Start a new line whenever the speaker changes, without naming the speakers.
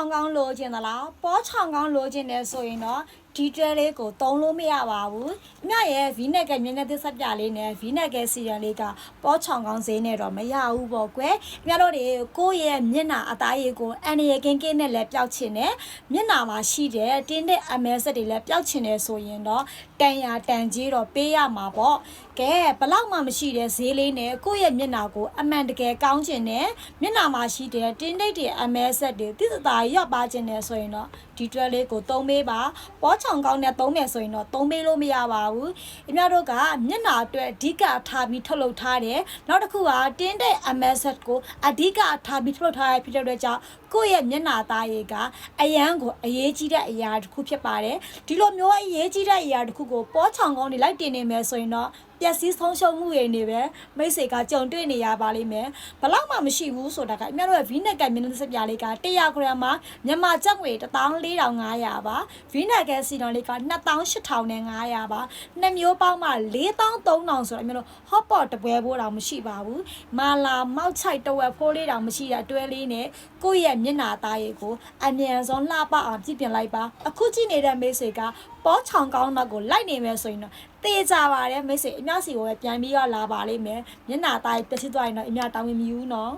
င်ကောင်းလိုချင်သလားပေါ်ချောင်ကောင်းလိုချင်တယ်ဆိုရင်တော့ဒီတွဲလေးကိုတုံးလို့မရပါဘူးအမြရဲ့ V neck ကမျက်နှာသစ်ဆက်ပြလေးနဲ့ V neck ကစီရန်လေးကပေါ်ချောင်ကောင်းဈေးနဲ့တော့မရဘူးပေါ့ကွယ်အမြတို့တွေကိုယ့်ရဲ့မျက်နှာအသားရည်ကိုအန်ရကင်းကင်းနဲ့လည်းပျောက်ချင်တယ်မျက်နှာမှာရှိတဲ့တင်းတဲ့အမဲဆက်တွေလည်းပျောက်ချင်တယ်ဆိုရင်တော့တန်ရာတန်ကြီးတော့ပေးရမှာပေါ့ကဲဘလောက်မှမရှိတဲ့ဈေးလေးနဲ့ကိုယ့်ရဲ့မျက်နှာကိုအမှန်တကယ်ကောင်းချင်တယ်မျက်နှာမှာရှိတဲ့တင်းတိတ်တွေအမဲဆက်တွေတိစတာရောက်ပါချင်တယ်ဆိုရင်တော့ ဒီတွဲလေးကိုသုံးပေးပါပေါ်ချောင်ကောင်းနဲ့သုံးမယ်ဆိုရင်တော့သုံးပေးလို့မရပါဘူးအများတို့ကမျက်နှာအတွက်အဓိကထားပြီးထုတ်လုပ်ထားတယ်နောက်တစ်ခုကတင်းတဲ့အမဲဆက်ကိုအဓိကထားပြီးထုတ်လုပ်ထားရဖြစ်တဲ့အတွက်ကြောင့်ကိုယ့်ရဲ့မျက်နှာသားရည်ကအရန်ကိုအရေးကြီးတဲ့အရာတစ်ခုဖြစ်ပါတယ်ဒီလိုမျိုးအရေးကြီးတဲ့အရာတစ်ခုကိုပေါ်ချောင်ကောင်းတွေလိုက်တင်နေမယ်ဆိုရင်တော့ ပျက်စီးဆုံးရှုံးမှုတွေနေပဲမိတ်ဆွေကကြုံတွေ့နေရပါလိမ့်မယ်ဘလောက်မှမရှိဘူးဆိုတာကအများတို့ရဲ့ V neck ကမျက်နှာစက်ပြားလေးက100 gram မှာမြန်မာကျပ်ငွေ14500ပါ V neck ကစီတော်လေးက28500ပါနှစ်မျိုးပေါင်းမှ4300ဆိုတော့အများတို့ hot pot တပွဲဖို့တော့မရှိပါဘူးမာလာမောက်ချိုက်တဝက်ဖိုးလေးတောင်မရှိတဲ့အတွဲလေးနဲ့ ကိုယ့်ရဲ့မျက်နှာသားရည်ကိုအမြန်ဆုံးလှပအောင်ကြည့်ပြင်လိုက်ပါအခုကြည့်နေတဲ့မိတ်ဆွေကပေါ်ချောင်ကောင်းတော့ကိုလိုက်နေမယ်ဆိုရင်တော့တေးကြပါတယ်မိတ်ဆွေအများစီကိုပဲပြန်ပြီးတော့လာပါလိမ့်မယ်မျက်နှာသားရည်ပြည့်စုံသွားရင်တော့အများတောင်းမမီဘူးနော်